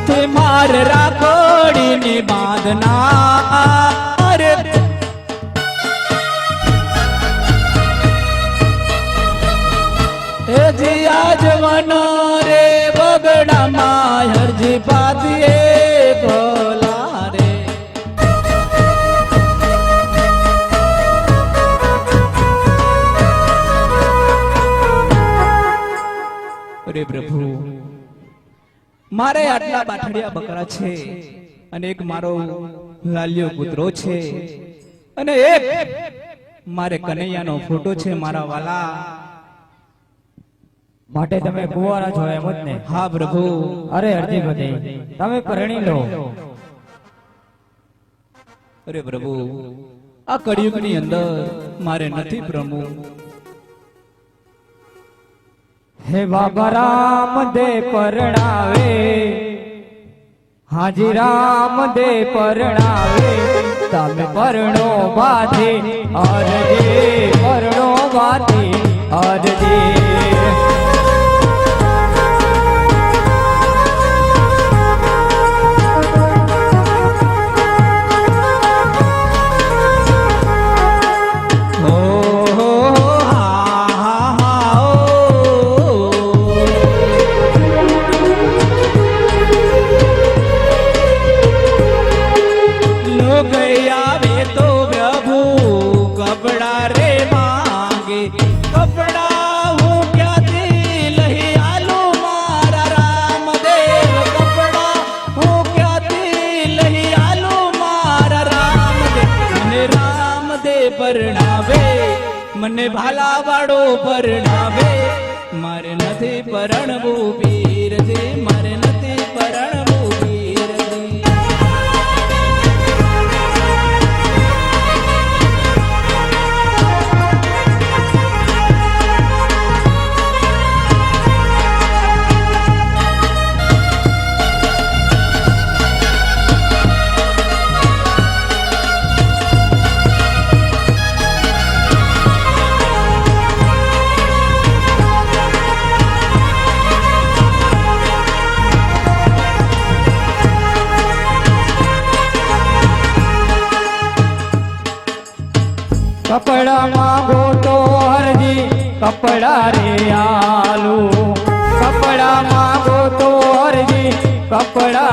નથી માર રાખડીની બાંધના. રે એ જી આજ વન રે પાતીએ ભોલા રે. પ્રભુ મારે આટલા બાઠડિયા બકરા છે અને એક મારો લાલ્યો કૂતરો છે. અને એક મારે કનૈયાનો ફોટો છે મારા વાલા. માટે તમે કુવારા છો એમ જ ને? હા પ્રભુ. અરે હરજીપતિ તમે પરણી લો. અરે પ્રભુ. આ કળિયુગની અંદર મારે નથી પ્રભુ હે બાબા રામ દે પરણાવે. હાજી રામ દે પરણાવે. તમે પરણો બાજે અરજે પરણો. પરણાવે મને ભાલા વાળો પરણાવે. મારે નથી પરણવું પીરજી મારે કપડા માંગો તો હરજી કપડા રે આલુ. કપડા માંગો હરજી કપડા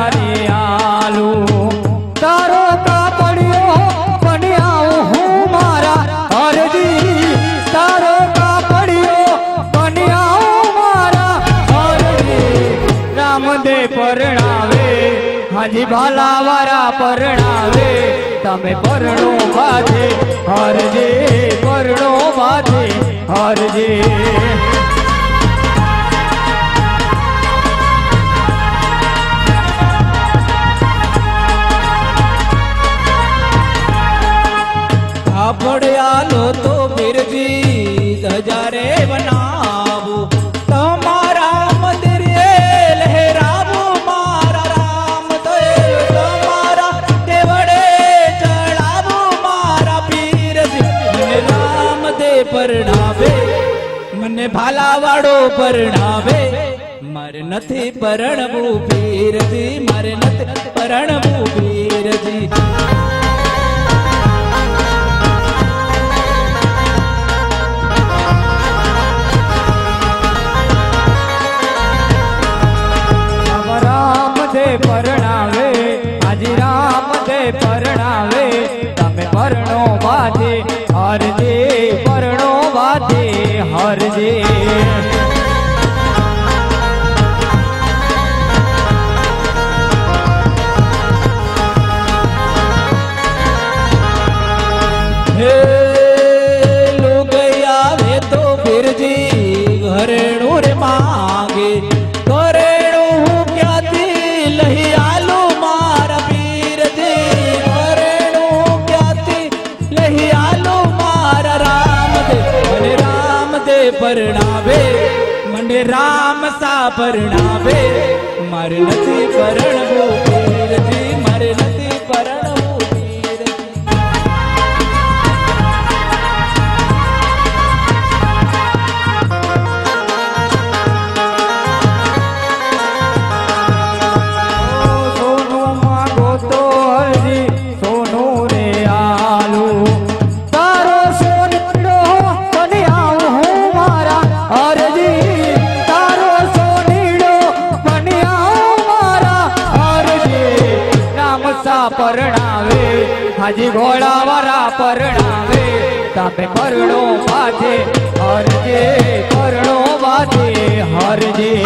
હાજી ભાલા વાળા પરણાવે. તમે પરણો બાજે હરજે પરણો બાજે હરજે. પરણાવે. મને ભાલા વાળો પરણાવે. મારે નથી પરણવું પીરજી મારે નથી પરણવું પીરજી પરણાવે મને રામ સા પરણાવે મારે નથી પરણવું મારે નથી પરણાવે. હાજી ઘોડાવાળા પરણાવે. તાપે પરણો બાજે હરજે પરણો બાજે હરજે.